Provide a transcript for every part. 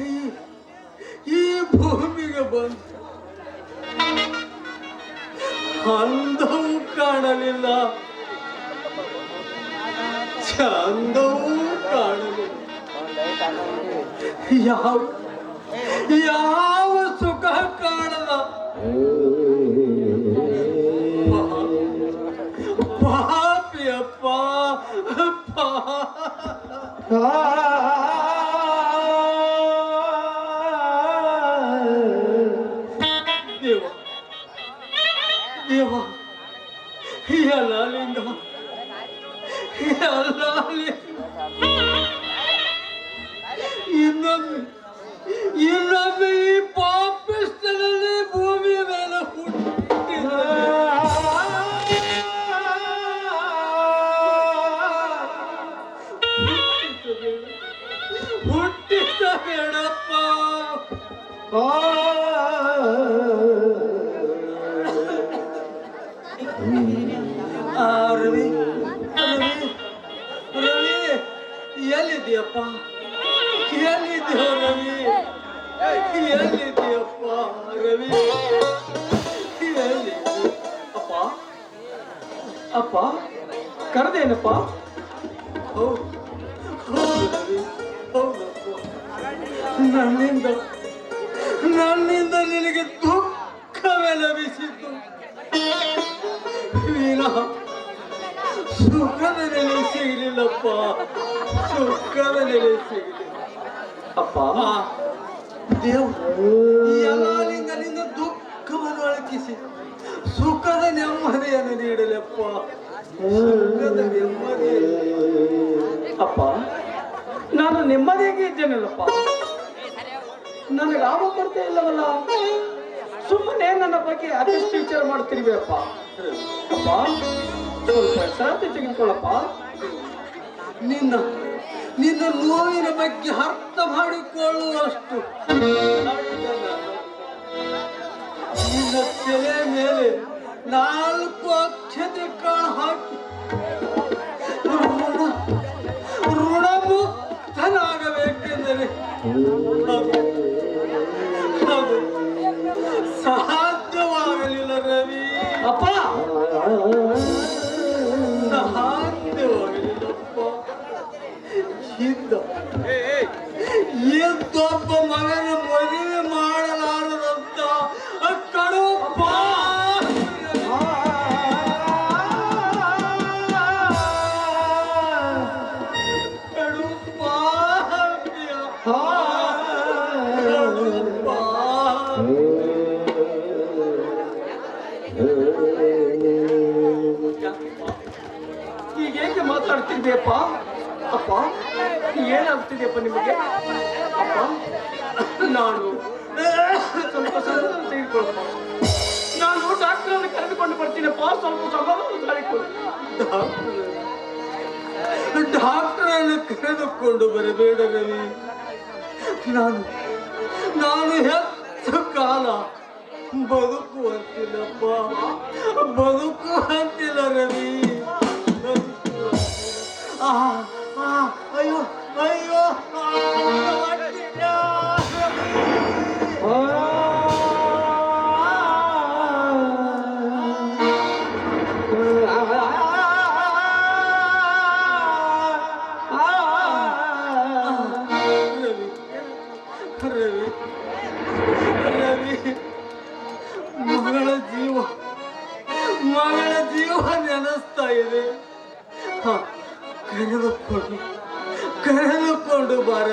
ಈ- ಈ ಭೂಮಿಗೆ ಬಂದ ಅಂದವೂ ಕಾಣಲಿಲ್ಲ ಚಂದವೂ ಕಾಣಲಿಲ್ಲ ಯಾವ ಯಾವ ಪಾಪಿಯಪ್ಪ ದೇವ ದೇವ ಎಲ್ಲ ಲಿಂಗ ಎಲ್ಲ ಇನ್ನೊಮ್ಮೆ ಇನ್ನೊಮ್ಮೆ ಬೇಡಪ್ಪ ಆ, ರವಿ ರವಿ ರವಿ ಎಲ್ಲಿದ್ಯಪ್ಪ ಎಲ್ಲಿದ್ಯೋ ರವಿ? ಎಲ್ಲಿದ್ಯಪ್ಪ ರವಿ? ಎಲ್ಲಿ ಅಪ್ಪ ಅಪ್ಪ ಕರೆದೇನಪ್ಪ? ನನ್ನಿಂದ ನನ್ನಿಂದ ನಿನಗೆ ದುಃಖವೇ ಲಭಿಸಿತು. ವಿನಃ ಸುಖದ ನೆಲೆ ಸಿಗಲಿಲ್ಲಪ್ಪ. ಸುಖದ ನೆಲೆ ಸಿಗಲಿಲ್ಲ. ಅಪ್ಪ. ದುಃಖವನ್ನು ಅಳಕಿಸಿ ಸುಖದ ನೆಮ್ಮದಿಯನ್ನು ನೀಡಲಪ್ಪ. ಸುಖದ ನೆಮ್ಮದಿ ಅಪ್ಪ ನಾನು ನೆಮ್ಮದಿಯಾಗಿ ಇದ್ದೇನಲ್ಲಪ್ಪ ನನಗೆ ಲಾಭ ಬರ್ತಾ ಇಲ್ಲವಲ್ಲ? ಸುಮ್ಮನೆ ನನ್ನ ಬಗ್ಗೆ ಅದೆಷ್ಟು ವಿಚಾರ ಮಾಡ್ತಿರ್ವಿ ಅಪ್ಪ? ಅಪ್ಪ ತೆಗೆದುಕೊಳ್ಳಪ್ಪ. ನಿನ್ನ ನಿನ್ನ ನೋವಿನ ಬಗ್ಗೆ ಅರ್ಥ ಮಾಡಿಕೊಳ್ಳುವಷ್ಟು. ನಿನ್ನ ತಲೆ ಮೇಲೆ ನಾಲ್ಕು ಅಕ್ಷತೆ ಕಾಳು ಹಾಕಿ. ಅಪ್ಪ! ಇದ್ದ ಇದ್ದೊಬ್ಬ ಮಗನ ಹೇಗೆ ಅಪ್ಪ, ಏನಾಗ್ತಿದೆಯಪ್ಪ ನಿಮಗೆ? ಅಪ್ಪ, ನಾನು ಸ್ವಲ್ಪ ಅಂತ ತೆಗೆದುಕೊಳ್ಳಪ್ಪ ನಾನು ಡಾಕ್ಟರ್ ಕರೆದುಕೊಂಡು ಬರ್ತೀನಪ್ಪ. ಸ್ವಲ್ಪ ಸಮಾಧಾನ ತೆಗೆದುಕೊಳ್ಳು ಡಾಕ್ಟರನ್ನು ಕರೆದುಕೊಂಡು ಬರಬೇಡ ರವಿ ನಾನು ನಾನು ಹೆಚ್ಚು ಕಾಲ ಬದುಕುವಂತಿಲ್ಲಪ್ಪ. ಬದುಕುವಂತಿಲ್ಲ ರವಿ. song.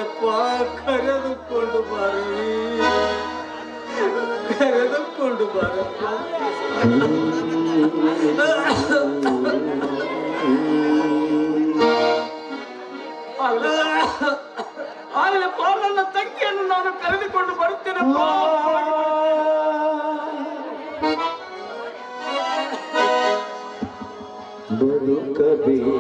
ಯಪ್ಪ ಕರೆದುಕೊಂಡು ಬಾರಿ ಕರೆದುಕೊಂಡು ಬಾರಪ್ಪ ಆಗಲಪ್ಪ ನನ್ನ ತಂಗಿಯನ್ನು ನಾನು ಕರೆದುಕೊಂಡು ಬರುತ್ತೇನಪ್ಪ ಬದುಕಬೇಕು